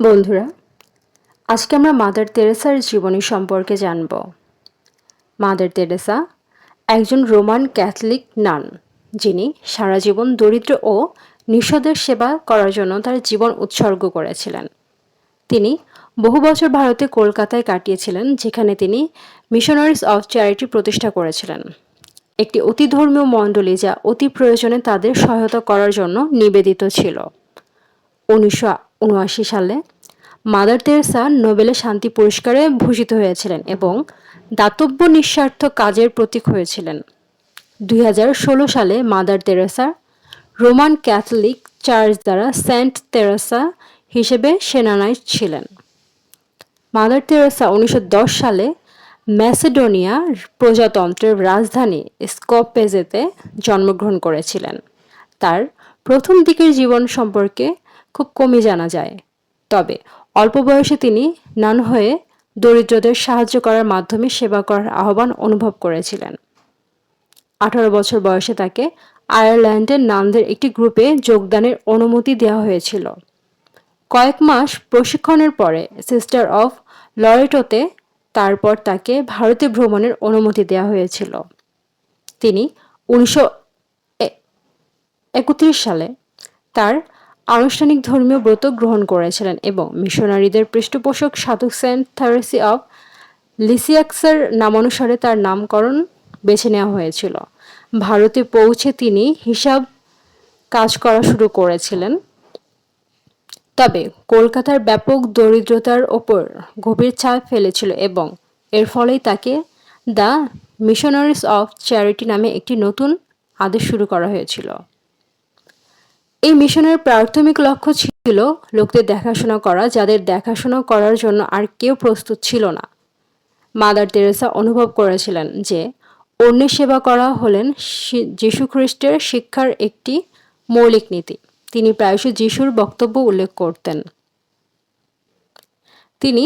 বন্ধুরা, আজকে আমরা মাদার তেরেসার জীবনী সম্পর্কে জানব। মাদার তেরেসা একজন রোমান ক্যাথলিক নান, যিনি সারা জীবন দরিদ্র ও নিঃস্বদের সেবা করার জন্য তার জীবন উৎসর্গ করেছিলেন। তিনি বহু বছর ভারতে কলকাতায় কাটিয়েছিলেন, যেখানে তিনি মিশনারিজ অফ চ্যারিটি প্রতিষ্ঠা করেছিলেন। একটি অতি ধর্মীয় মণ্ডলী যা অতি প্রয়োজনে তাদের সহায়তা করার জন্য নিবেদিত ছিল। উনিশশো উনআশি সালে মাদার তেরেসা নোবেলের শান্তি পুরস্কারে ভূষিত হয়েছিলেন এবং দাতব্য নিঃস্বার্থ কাজের প্রতীক হয়েছিলেন। দুই হাজার ষোলো সালে Mother Teresa Roman Catholic church দ্বারা সেন্ট তেরেসা হিসেবে সেনানাইট ছিলেন। মাদার তেরেসা উনিশশো সালে ম্যাসেডোনিয়া প্রজাতন্ত্রের রাজধানী স্কপেজেতে জন্মগ্রহণ করেছিলেন। তার প্রথম দিকের জীবন সম্পর্কে খুব কমই জানা যায়। তবে অল্প বয়সে তিনি নান হয়ে দরিদ্রদের সাহায্য করার মাধ্যমে সেবা করার আহ্বান অনুভব করেছিলেন। আঠারো বছর বয়সে তাকে আয়ারল্যান্ডের নানদের একটি গ্রুপে যোগদানের অনুমতি দেওয়া হয়েছিল। কয়েক মাস প্রশিক্ষণের পরে সিস্টার অফ লরেটোতে তারপর তাকে ভারতে ভ্রমণের অনুমতি দেওয়া হয়েছিল। তিনি উনিশশো একত্রিশ সালে তার আনুষ্ঠানিক ধর্মীয় ব্রত গ্রহণ করেছিলেন এবং মিশনারিদের পৃষ্ঠপোষক সাধক সেন্ট থারেসি অফ লিসিয়াক্সার নামানুসারে তার নামকরণ বেছে নেওয়া হয়েছিল। ভারতে পৌঁছে তিনি হিসাব কাজ করা শুরু করেছিলেন। তবে কলকাতার ব্যাপক দরিদ্রতার ওপর গভীর ছাপ ফেলেছিল এবং এর ফলেই তাকে দ্য মিশনারিস অফ চ্যারিটি নামে একটি নতুন আদেশ শুরু করা হয়েছিল। এই মিশনের প্রাথমিক লক্ষ্য ছিল লোকদের দেখাশোনা করা, যাদের দেখাশোনা করার জন্য আর কেউ প্রস্তুত ছিল না। মাদার তেরেসা অনুভব করেছিলেন যে অন্যের সেবা করা হলেন যীশুখ্রিস্টের শিক্ষার একটি মৌলিক নীতি। তিনি প্রায়শই যিশুর বক্তব্য উল্লেখ করতেন। তিনি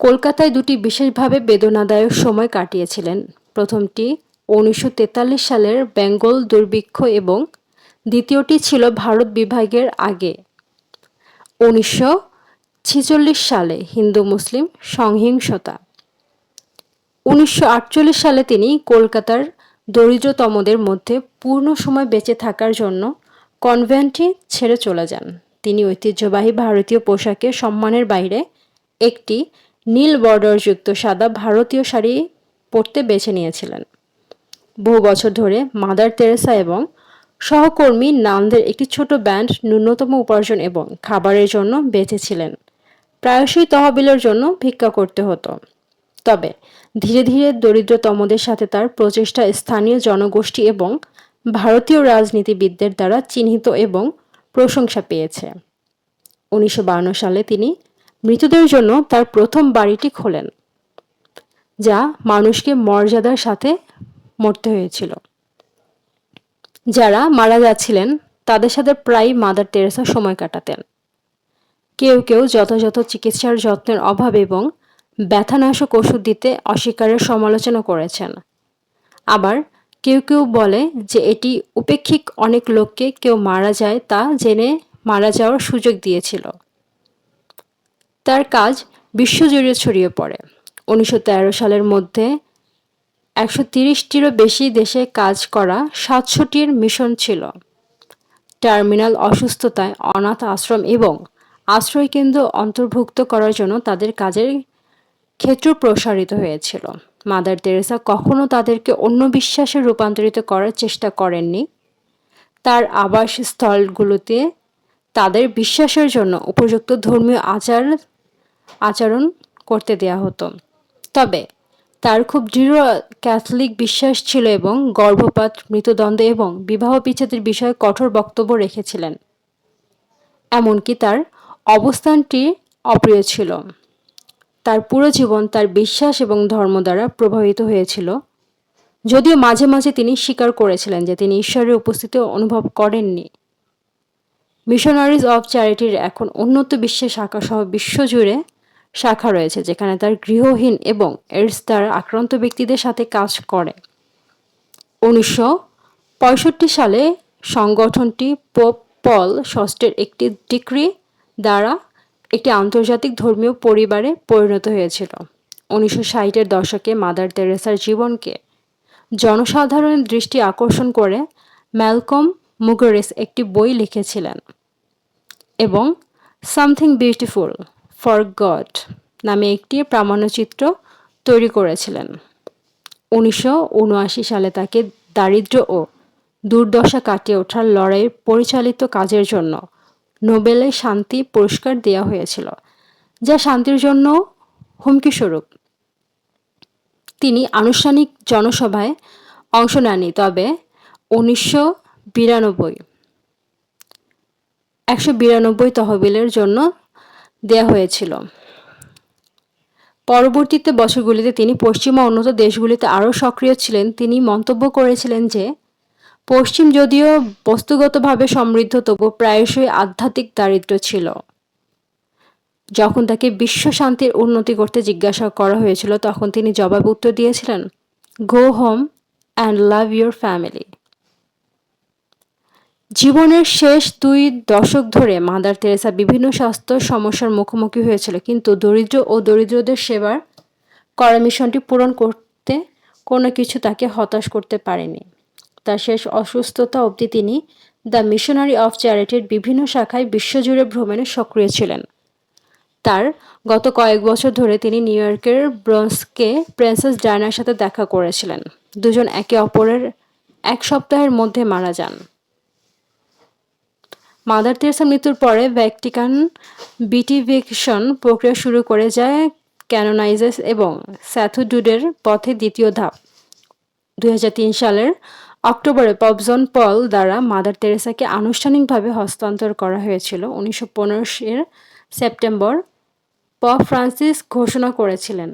কলকাতায় দুটি বিশেষভাবে বেদনাদায়ক সময় কাটিয়েছিলেন। প্রথমটি উনিশশো তেতাল্লিশ সালের বেঙ্গল দুর্ভিক্ষ এবং দ্বিতীয়টি ছিল ভারত বিভাগের আগে। উনিশশো ছেচল্লিশ সালে হিন্দু মুসলিম সংহিংসতা। উনিশশো আটচল্লিশ সালে তিনি কলকাতার দরিদ্রতমদের মধ্যে পূর্ণ সময় বেঁচে থাকার জন্য কনভেন্টটি ছেড়ে চলে যান। তিনি ঐতিহ্যবাহী ভারতীয় পোশাকে সম্মানের বাইরে একটি নীল বর্ডারযুক্ত সাদা ভারতীয় শাড়ি পরতে বেছে নিয়েছিলেন। বহু বছর ধরে মাদার তেরেসা এবং সহকর্মী নামদের একটি ছোট ব্যান্ড ন্যূনতম উপার্জন এবং খাবারের জন্য বেঁচেছিলেন। প্রায়শই তহবিলের জন্য ভিক্ষা করতে হতো। তবে ধীরে ধীরে দরিদ্রতমদের সাথে তার প্রচেষ্টা স্থানীয় জনগোষ্ঠী এবং ভারতীয় রাজনীতিবিদদের দ্বারা চিহ্নিত এবং প্রশংসা পেয়েছে। উনিশশো সালে তিনি মৃতদের জন্য তার প্রথম বাড়িটি খোলেন, যা মানুষকে মর্যাদার সাথে মরতে হয়েছিল। যারা মারা যাচ্ছিলেন, তাদের সাথে প্রায় মাদার টেরেসা সময় কাটাতেন। কেউ কেউ যথাযথ চিকিৎসার যত্নের অভাব এবং ব্যথানাশক ওষুধ দিতে অস্বীকারের সমালোচনা করেছেন। আবার কেউ কেউ বলে যে এটি উপেক্ষিক অনেক লোককে কেউ মারা যায় তা জেনে মারা যাওয়ার সুযোগ দিয়েছিল। তার কাজ বিশ্বজুড়ে ছড়িয়ে পড়ে। উনিশশো তেরো সালের মধ্যে একশো তিরিশটিরও বেশি দেশে কাজ করা সাতশোটির মিশন ছিল। টার্মিনাল অসুস্থতায়, অনাথ আশ্রম এবং আশ্রয়কেন্দ্র অন্তর্ভুক্ত করার জন্য তাদের কাজের ক্ষেত্র প্রসারিত হয়েছিল। মাদার তেরেসা কখনো তাদেরকে অন্য বিশ্বাসে রূপান্তরিত করার চেষ্টা করেননি। তার আবাসস্থলগুলোতে তাদের বিশ্বাসের জন্য উপযুক্ত ধর্মীয় আচার, আচরণ করতে দেয়া হতো। তবে তার খুব দৃঢ় ক্যাথলিক বিশ্বাস ছিল এবং গর্ভপাত মৃতদণ্ড এবং বিবাহ বিচ্ছেদের বিষয়ে কঠোর বক্তব্য রেখেছিলেন। এমনকি তার অবস্থানটি অপ্রিয় ছিল। তার পুরো জীবন তার বিশ্বাস এবং ধর্ম দ্বারা প্রভাবিত হয়েছিল। যদিও মাঝে মাঝে তিনি স্বীকার করেছিলেন যে তিনি ঈশ্বরের উপস্থিতি অনুভব করেননি। মিশনারিজ অফ চ্যারিটির এখন উন্নত বিশ্বের শাখা সহ বিশ্বজুড়ে শাখা রয়েছে, যেখানে তার গৃহহীন এবং এডস দ্বারা আক্রান্ত ব্যক্তিদের সাথে কাজ করে। উনিশশো পঁয়ষট্টি সালে সংগঠনটি পোপ পল ষষ্ঠের একটি ডিক্রি দ্বারা একটি আন্তর্জাতিক ধর্মীয় পরিবারে পরিণত হয়েছিল। উনিশশো ষাটের দশকে মাদার তেরেসার জীবনকে জনসাধারণের দৃষ্টি আকর্ষণ করে ম্যালকম মুগরেস একটি বই লিখেছিলেন এবং সামথিং বিউটিফুল ফর গড নামে একটি প্রামাণ্যচিত্র তৈরি করেছিলেন। উনিশশো উনআশি সালে তাকে দারিদ্র্য ও দুর্দশা কাটিয়ে ওঠার লড়াই পরিচালিত কাজের জন্য নোবেলে শান্তি পুরস্কার দেওয়া হয়েছিল, যা শান্তির জন্য হুমকিস্বরূপ তিনি আনুষ্ঠানিক জনসভায় অংশ নেননি, তবে উনিশশো বিরানব্বই, একশো বিরানব্বই তহবিলের জন্য দেয়া হয়েছিল। পরবর্তীতে বছরগুলিতে তিনি পশ্চিমা উন্নত দেশগুলিতে আরও সক্রিয় ছিলেন। তিনি মন্তব্য করেছিলেন যে, পশ্চিম যদিও বস্তুগতভাবে সমৃদ্ধ তবু প্রায়শই আধ্যাত্মিক দারিদ্র ছিল। যখন তাকে বিশ্ব শান্তির উন্নতি করতে জিজ্ঞাসা করা হয়েছিল, তখন তিনি জবাব উত্তর দিয়েছিলেন go home and love your family জীবনের শেষ দুই দশক ধরে মাদার তেরেসা বিভিন্ন স্বাস্থ্য সমস্যার মুখোমুখি হয়েছিল, কিন্তু দরিদ্র ও দরিদ্রদের সেবার করা মিশনটি পূরণ করতে কোনো কিছু তাকে হতাশ করতে পারেনি। তার শেষ অসুস্থতা অবধি তিনি দ্য মিশনারি অফ চ্যারিটির বিভিন্ন শাখায় বিশ্বজুড়ে ভ্রমণে সক্রিয় ছিলেন। তার গত কয়েক বছর ধরে তিনি নিউ ইয়র্কের ব্রন্সকে প্রিন্সেস ডায়নার সাথে দেখা করেছিলেন। দুজন একে অপরের এক সপ্তাহের মধ্যে মারা যান। মাদার তেরেসা মৃত্যুর পরে ভ্যাটিকান বিটিভিকশন প্রক্রিয়া শুরু করে যায় ক্যানোনাইজেস এবং স্যাথুডুডের পথে দ্বিতীয় ধাপ। দু হাজার তিন সালের অক্টোবরে পবজন পল দ্বারা মাদার তেরেসাকে আনুষ্ঠানিকভাবে হস্তান্তর করা হয়েছিল। উনিশশো এর সেপ্টেম্বর প ফ্রান্সিস ঘোষণা করেছিলেন।